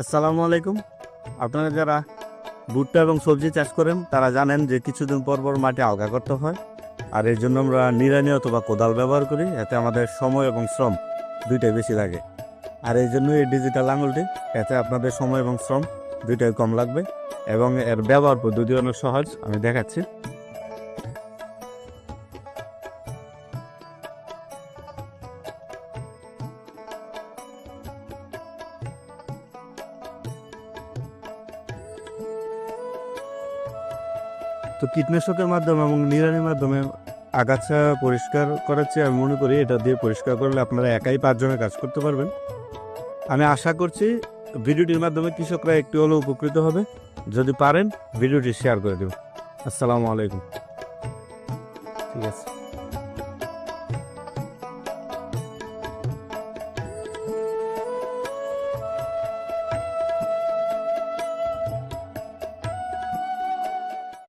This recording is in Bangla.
আসসালামু আলাইকুম। আপনারা যারা ভুট্টা এবং সবজি চাষ করেন, তারা জানেন যে কিছুদিন পর পর মাটি আলগা করতে হয়। আর এর জন্য আমরা নিড়ানি অথবা কোদাল ব্যবহার করি, এতে আমাদের সময় এবং শ্রম দুইটাই বেশি লাগে। আর এই জন্য এই ডিজিটাল আঙুলটি, এতে আপনাদের সময় এবং শ্রম দুইটাই কম লাগবে এবং এর ব্যবহার পদ্ধতি অনেক সহজ, আমি দেখাচ্ছি। তো কীটনাশকের মাধ্যমে এবং নিড়ানির মাধ্যমে আগাছা পরিষ্কার করার চেয়ে আমি মনে করি এটা দিয়ে পরিষ্কার করলে আপনারা একাই পাঁচজনে কাজ করতে পারবেন। আমি আশা করছি ভিডিওটির মাধ্যমে কৃষকরা একটু হলেও উপকৃত হবে। যদি পারেন, ভিডিওটি শেয়ার করে দেবেন। আসসালামু আলাইকুম। ঠিক আছে।